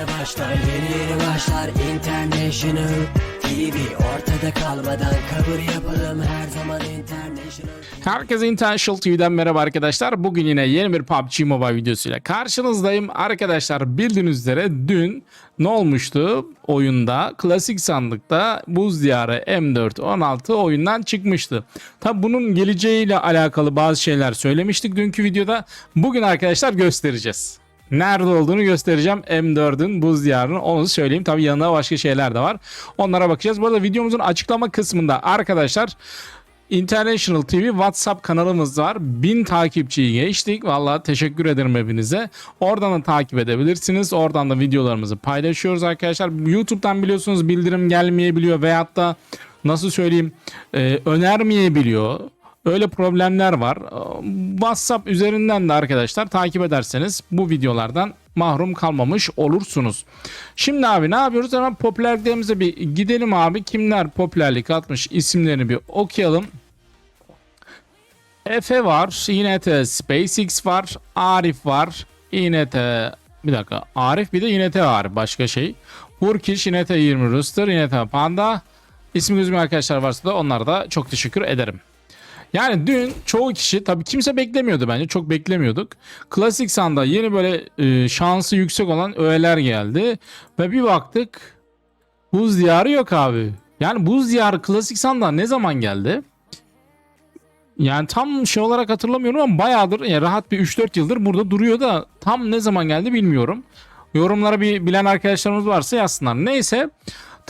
yeni başlar Yeni yeni başlar International TV Ortada kalmadan kabul yapalım Her zaman International Herkese International TV'den merhaba arkadaşlar. Bugün yine yeni bir PUBG Mobile videosuyla karşınızdayım. Arkadaşlar bildiğiniz üzere dün ne olmuştu oyunda? Klasik sandıkta Buz Diyarı M4 16 oyundan çıkmıştı. Tabi bunun geleceğiyle alakalı bazı şeyler söylemiştik dünkü videoda. Bugün arkadaşlar göstereceğiz. Nerede olduğunu göstereceğim M4'ün buz diyarını onu söyleyeyim. Tabi yanında başka şeyler de var. Onlara bakacağız. Bu arada videomuzun açıklama kısmında arkadaşlar International TV WhatsApp kanalımız var. 1000 takipçiyi geçtik. Valla teşekkür ederim hepinize. Oradan da takip edebilirsiniz. Oradan da videolarımızı paylaşıyoruz arkadaşlar. YouTube'dan biliyorsunuz bildirim gelmeyebiliyor veyahut da nasıl söyleyeyim e, önermeyebiliyor. Öyle problemler var. WhatsApp üzerinden de arkadaşlar takip ederseniz bu videolardan mahrum kalmamış olursunuz. Şimdi abi ne yapıyoruz? Hemen popülerliklerimize bir gidelim abi. Kimler popülerlik atmış isimlerini bir okuyalım. Efe var. İNT SpaceX var. Arif var. İNT bir dakika. Arif bir de İNT var. Başka şey. Hurkiş, İNT 20 Rooster, İNT Panda. İsmi gözüm arkadaşlar varsa da onlara da çok teşekkür ederim. Yani dün çoğu kişi tabii kimse beklemiyordu bence. Çok beklemiyorduk. Klasik sanda yeni böyle e, şansı yüksek olan öğeler geldi. Ve bir baktık buz diyarı yok abi. Yani buz diyarı klasik sanda ne zaman geldi? Yani tam şey olarak hatırlamıyorum ama bayağıdır yani rahat bir 3-4 yıldır burada duruyor da tam ne zaman geldi bilmiyorum. Yorumlara bir bilen arkadaşlarımız varsa yazsınlar. Neyse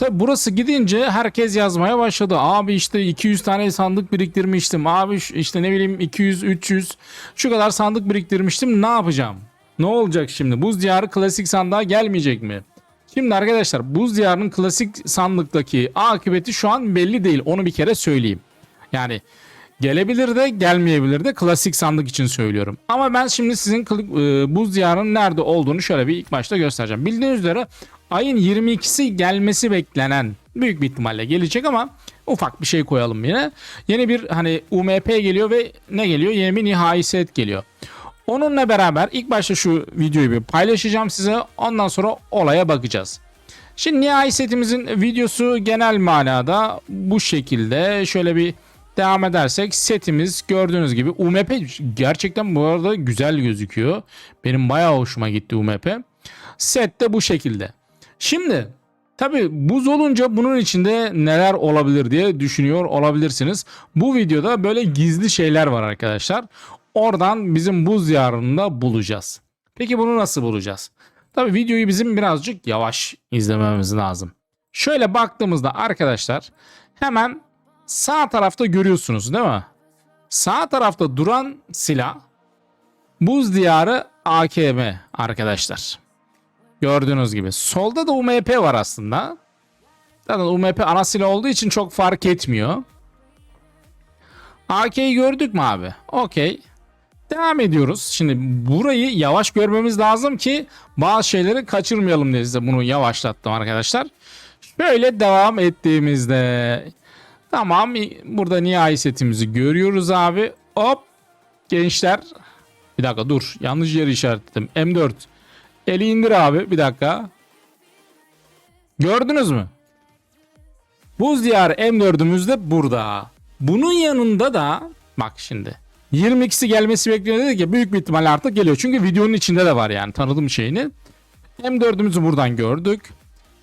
Tabi burası gidince herkes yazmaya başladı. Abi işte 200 tane sandık biriktirmiştim. Abi işte ne bileyim 200 300 şu kadar sandık biriktirmiştim. Ne yapacağım? Ne olacak şimdi? Buz diyarı klasik sandığa gelmeyecek mi? Şimdi arkadaşlar buz diyarının klasik sandıktaki akıbeti şu an belli değil. Onu bir kere söyleyeyim. Yani gelebilir de gelmeyebilir de klasik sandık için söylüyorum. Ama ben şimdi sizin e, buz diyarının nerede olduğunu şöyle bir ilk başta göstereceğim. Bildiğiniz üzere ayın 22'si gelmesi beklenen büyük bir ihtimalle gelecek ama ufak bir şey koyalım yine. Yeni bir hani UMP geliyor ve ne geliyor? Yeni bir nihai set geliyor. Onunla beraber ilk başta şu videoyu bir paylaşacağım size. Ondan sonra olaya bakacağız. Şimdi nihai setimizin videosu genel manada bu şekilde. Şöyle bir devam edersek setimiz gördüğünüz gibi UMP gerçekten bu arada güzel gözüküyor. Benim bayağı hoşuma gitti UMP. Set de bu şekilde. Şimdi tabi buz olunca bunun içinde neler olabilir diye düşünüyor olabilirsiniz. Bu videoda böyle gizli şeyler var arkadaşlar. Oradan bizim buz yarında bulacağız. Peki bunu nasıl bulacağız? Tabi videoyu bizim birazcık yavaş izlememiz lazım. Şöyle baktığımızda arkadaşlar hemen sağ tarafta görüyorsunuz değil mi? Sağ tarafta duran silah buz diyarı AKM arkadaşlar. Gördüğünüz gibi. Solda da UMP var aslında. Zaten UMP ana silah olduğu için çok fark etmiyor. AK'yi gördük mü abi? Okey. Devam ediyoruz. Şimdi burayı yavaş görmemiz lazım ki bazı şeyleri kaçırmayalım diye size bunu yavaşlattım arkadaşlar. Şöyle devam ettiğimizde tamam burada nihai setimizi görüyoruz abi. Hop gençler bir dakika dur yanlış yeri işaretledim. M4 Eli indir abi bir dakika. Gördünüz mü? Buz diyarı M4'ümüz de burada. Bunun yanında da bak şimdi 22'si gelmesi bekleniyor dedik ya büyük bir ihtimalle artık geliyor. Çünkü videonun içinde de var yani tanıdığım şeyini. M4'ümüzü buradan gördük.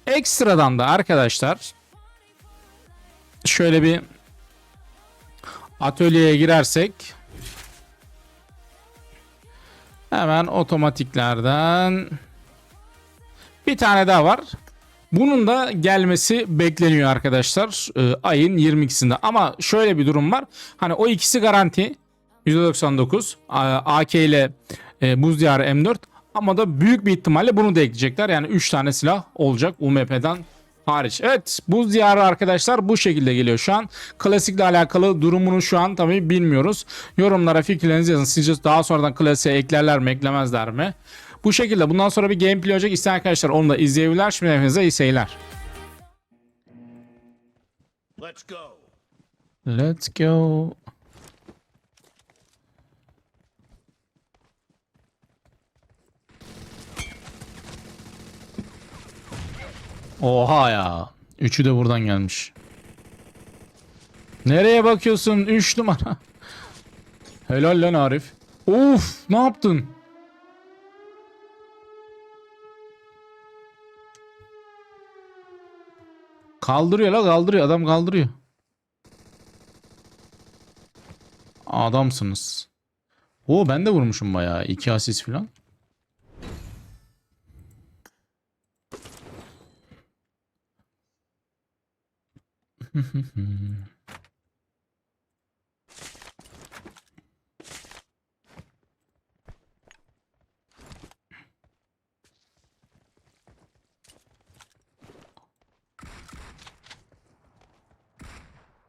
Ekstradan da arkadaşlar şöyle bir atölyeye girersek Hemen otomatiklerden bir tane daha var. Bunun da gelmesi bekleniyor arkadaşlar e, ayın 22'sinde. Ama şöyle bir durum var. Hani o ikisi garanti %99 AK ile e, Buz Diyarı M4 ama da büyük bir ihtimalle bunu da ekleyecekler. Yani 3 tane silah olacak UMP'den hariç. Evet buz diyarı arkadaşlar bu şekilde geliyor şu an. Klasikle alakalı durumunu şu an tabii bilmiyoruz. Yorumlara fikirlerinizi yazın. Sizce daha sonradan klasiğe eklerler mi eklemezler mi? Bu şekilde bundan sonra bir gameplay olacak. İsteyen arkadaşlar onu da izleyebilirler. Şimdi hepinize iyi seyirler. Let's go. Let's go. Oha ya. Üçü de buradan gelmiş. Nereye bakıyorsun? 3 numara. Helal lan Arif. Of ne yaptın? Kaldırıyor la kaldırıyor. Adam kaldırıyor. Adamsınız. Oo ben de vurmuşum bayağı. iki asist falan.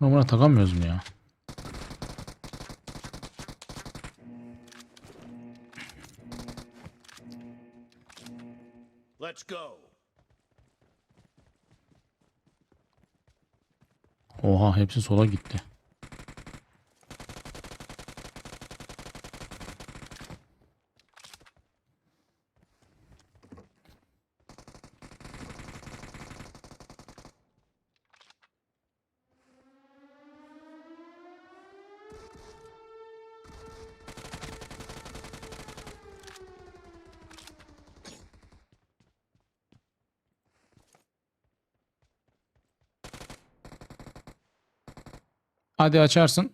Buna buna takamıyoruz mu ya? Let's go. Oha hepsi sola gitti. Hadi açarsın.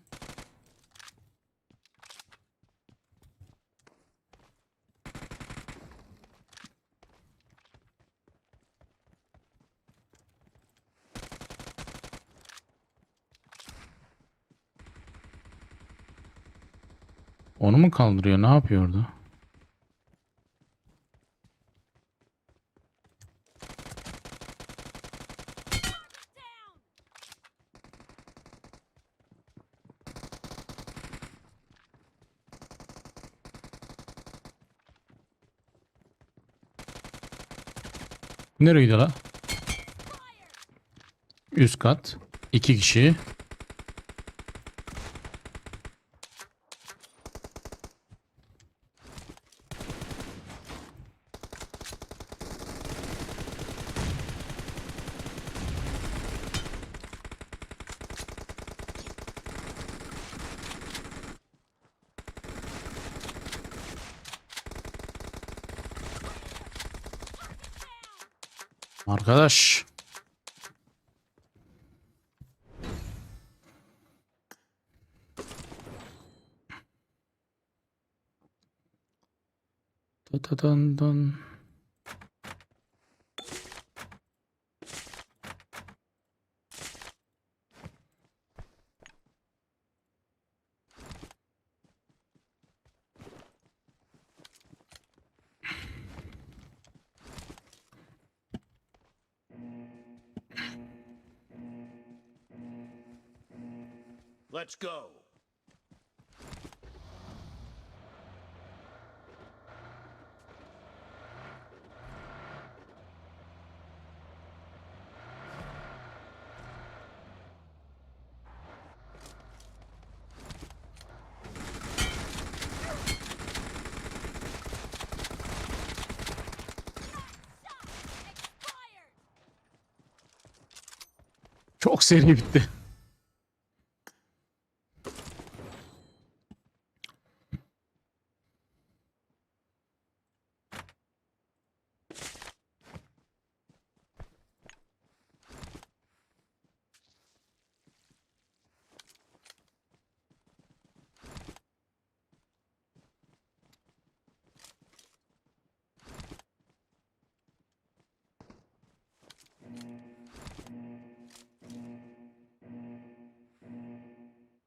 Onu mu kaldırıyor? Ne yapıyordu? Nereye gidiyor la? Üst kat. iki kişi. Arkadaş. Ta ta dan dan. Let's go. Çok seri bitti.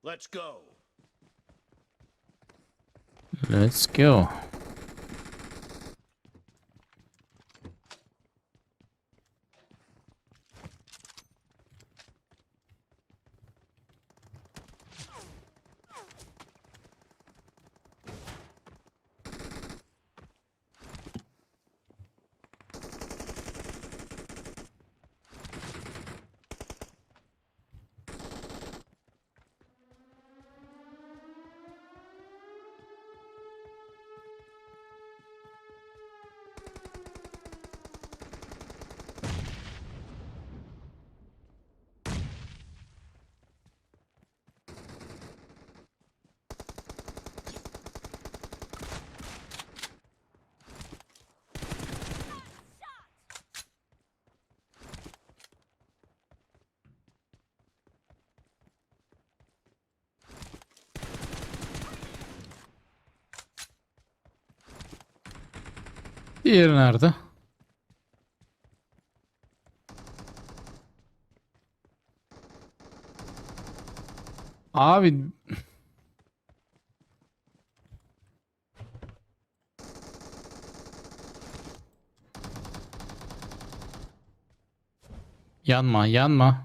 Let's go. Let's go. Diğeri nerede? Abi Yanma, yanma.